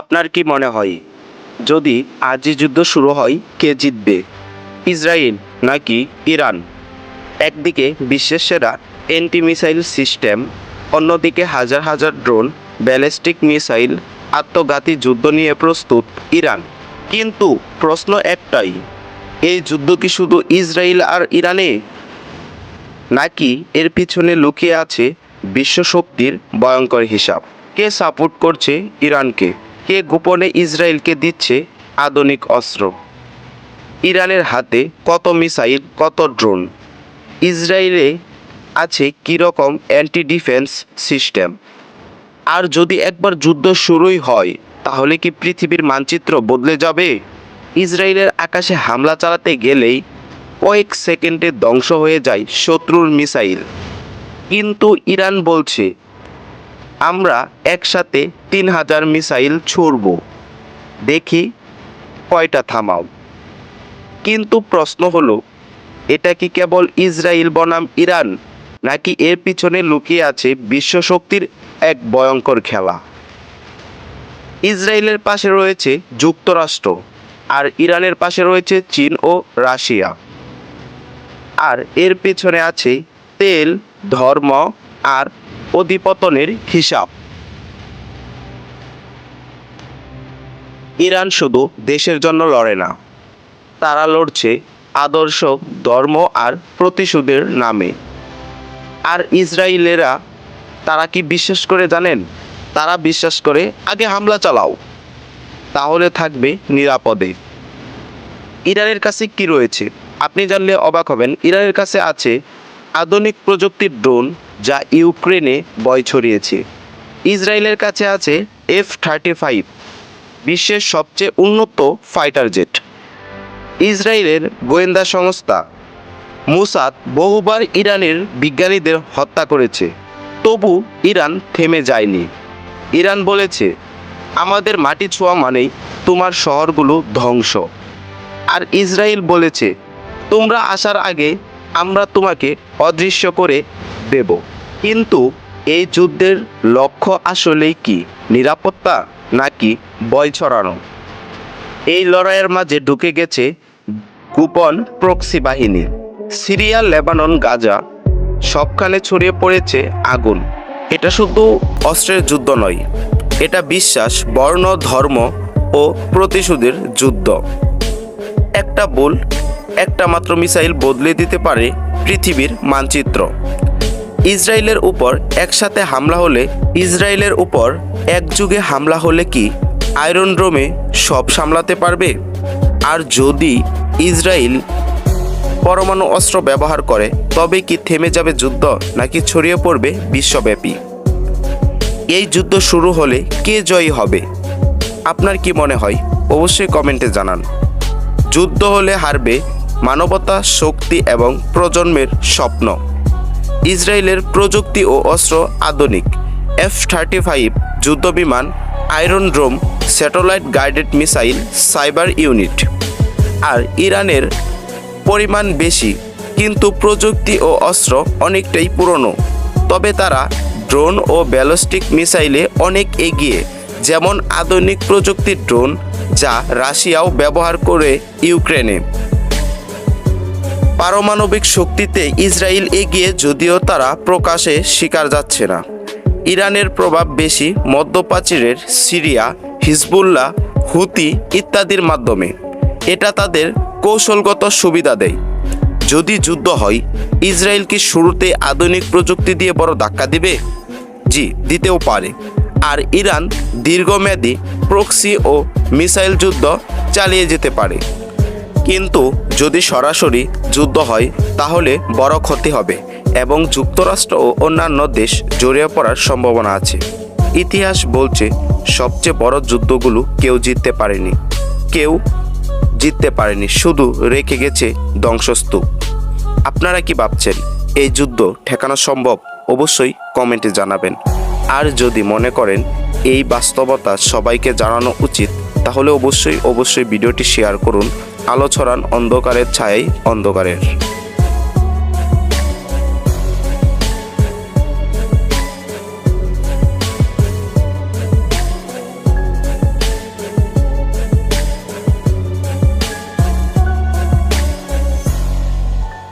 আপনার কি মনে হয়? যদি আজই যুদ্ধ শুরু হয়, কে জিতবে? ইসরায়েল নাকি ইরান? একদিকে বিশ্বের সেরা অ্যান্টি মিসাইল সিস্টেম অন্যদিকে হাজার হাজার ড্রোন ব্যালিস্টিক মিসাইল আত্মঘাতী যুদ্ধ নিয়ে প্রস্তুত ইরান। কিন্তু প্রশ্ন একটাই, এই যুদ্ধ কি শুধু ইসরায়েল আর ইরানে? নাকি এর পিছনে লুকিয়ে আছে বিশ্বশক্তির ভয়ঙ্কর হিসাব? কে সাপোর্ট করছে ইরানকে? কে গোপনে ইসরায়েলকে দিচ্ছে আধুনিক অস্ত্র। ইরানের হাতে কত মিসাইল, কত ড্রোন। ইসরায়েলে আছে কীরকম অ্যান্টি ডিফেন্স সিস্টেম। আর যদি একবার যুদ্ধ শুরুই হয়, তাহলে কি পৃথিবীর মানচিত্র বদলে যাবে? ইসরায়েলের আকাশে হামলা চালাতে গেলেই কয়েক সেকেন্ডে ধ্বংস হয়ে যায় শত্রুর মিসাইল। কিন্তু ইরান বলছে আমরা একসাথে তিন হাজার মিসাইল ছুড়ব। দেখি কয়টা থামাও। কিন্তু প্রশ্ন হলো, এটা কি কেবল ইসরায়েল বনাম ইরান, নাকি এর পিছনে লুকিয়ে আছে বিশ্বশক্তির এক ভয়ঙ্কর খেলা? ইসরায়েলের পাশে রয়েছে যুক্তরাষ্ট্র, আর ইরানের পাশে রয়েছে চীন ও রাশিয়া। আর এর পেছনে আছে তেল, ধর্ম আর অধিপতনের হিসাব। ইরান শুধু দেশের জন্য লড়ে না, তারা লড়ছে আদর্শ, ধর্ম আর প্রতিশোধের নামে। আর ইসরায়েলেরা, তারা কি বিশ্বাস করে জানেন? তারা বিশ্বাস করে, আগে হামলা চালাও, তাহলে থাকবে নিরাপদে। ইরানের কাছে কি রয়েছে? আপনি জানলে অবাক হবেন, ইরানের কাছে আছে আধুনিক প্রযুক্তির ড্রোন যা ইউক্রেনে বয় ছড়িয়েছে। ইসরায়েলের কাছে আছে এফ থার্টি ফাইভ, বিশ্বের সবচেয়ে উন্নত ফাইটার জেট। ইসরায়েলের গোয়েন্দা সংস্থা মুসাদ বহুবার ইরানের বিজ্ঞানীদের হত্যা করেছে। তবু ইরান থেমে যায়নি। ইরান বলেছে, আমাদের মাটি ছোঁয়া মানেই তোমার শহরগুলো ধ্বংস। আর ইসরায়েল বলেছে, তোমরা আসার আগে আমরা তোমাকে অদৃশ্য করে দেব। কিন্তু এই যুদ্ধের লক্ষ্য আসলেই কি? নিরাপত্তা নাকি বয় ছড়ানো? এই লড়াইয়ের মাঝে ঢুকে গেছে গোপন প্রক্সি বাহিনী। সিরিয়া, লেবানন, গাজা সবখানে ছড়িয়ে পড়েছে আগুন। এটা শুধু অস্ত্রের যুদ্ধ নয়, এটা বিশ্বাস, বর্ণ, ধর্ম ও প্রতিশোধের যুদ্ধ। একটা বল একটা মাত্র মিসাইল বদলে দিতে পারে পৃথিবীর মানচিত্র। ইসরায়েলের উপর একসাথে হামলা হলে ইসরায়েলের উপর একযুগে হামলা হলে কি আয়রন ড্রোমে সব সামলাতে পারবে? আর যদি ইসরায়েল পরমাণু অস্ত্র ব্যবহার করে, তবে কি থেমে যাবে যুদ্ধ নাকি ছড়িয়ে পড়বে বিশ্বব্যাপী? এই যুদ্ধ শুরু হলে কে জয়ী হবে? আপনার কি মনে হয়? অবশ্যই কমেন্টে জানান। যুদ্ধ হলে হারবে মানবতা, শক্তি এবং প্রজন্মের স্বপ্ন। ইসরায়েলের প্রযুক্তি ও অস্ত্র আধুনিক। এফ থার্টি ফাইভ যুদ্ধবিমান iron dome satellite guided missile, cyber unit আর ইরানের পরিমাণ বেশি, কিন্তু প্রযুক্তি ও অস্ত্র অনেকটাই পুরনো। তবে তারা ড্রোন ও ব্যালিস্টিক মিসাইলে অনেক এগিয়ে, যেমন আধুনিক প্রযুক্তির ড্রোন যা রাশিয়াও ব্যবহার করে ইউক্রেনে। পারমাণবিক শক্তিতে ইসরায়েল এগিয়ে যদিও তারা প্রকাশে স্বীকার যাচ্ছে না। ইরানের প্রভাব বেশি মধ্যপ্রাচীরের সিরিয়া, হিজবুল্লাহ, হুতি ইত্যাদির মাধ্যমে। এটা তাদের কৌশলগত সুবিধা দেয়। যদি যুদ্ধ হয়, ইসরায়েল কি শুরুতে আধুনিক প্রযুক্তি দিয়ে বড় ধাক্কা দিবে? জি, দিতেও পারে। আর ইরান দীর্ঘমেয়াদী প্রক্সি ও মিসাইল যুদ্ধ চালিয়ে যেতে পারে। কিন্তু যদি সরাসরি যুদ্ধ হয়, তাহলে বড় ক্ষতি হবে এবং যুক্তরাষ্ট্র ও অন্যান্য দেশ জড়িয়ে পড়ার সম্ভাবনা আছে। ইতিহাস বলছে, সবচেয়ে বড় যুদ্ধগুলো কেউ জিততে পারেনি। কেউ জিততে পারেনি, শুধু রেখে গেছে ধ্বংসস্তূপ। আপনারা কি ভাবছেন, এই যুদ্ধ ঠেকানো সম্ভব? অবশ্যই কমেন্টে জানাবেন। আর যদি মনে করেন, এই বাস্তবতা সবাইকে জানানো উচিত, তাহলে অবশ্যই অবশ্যই ভিডিওটি শেয়ার করুন। আলো ছড়ান অন্ধকারের ছায় অন্ধকারের।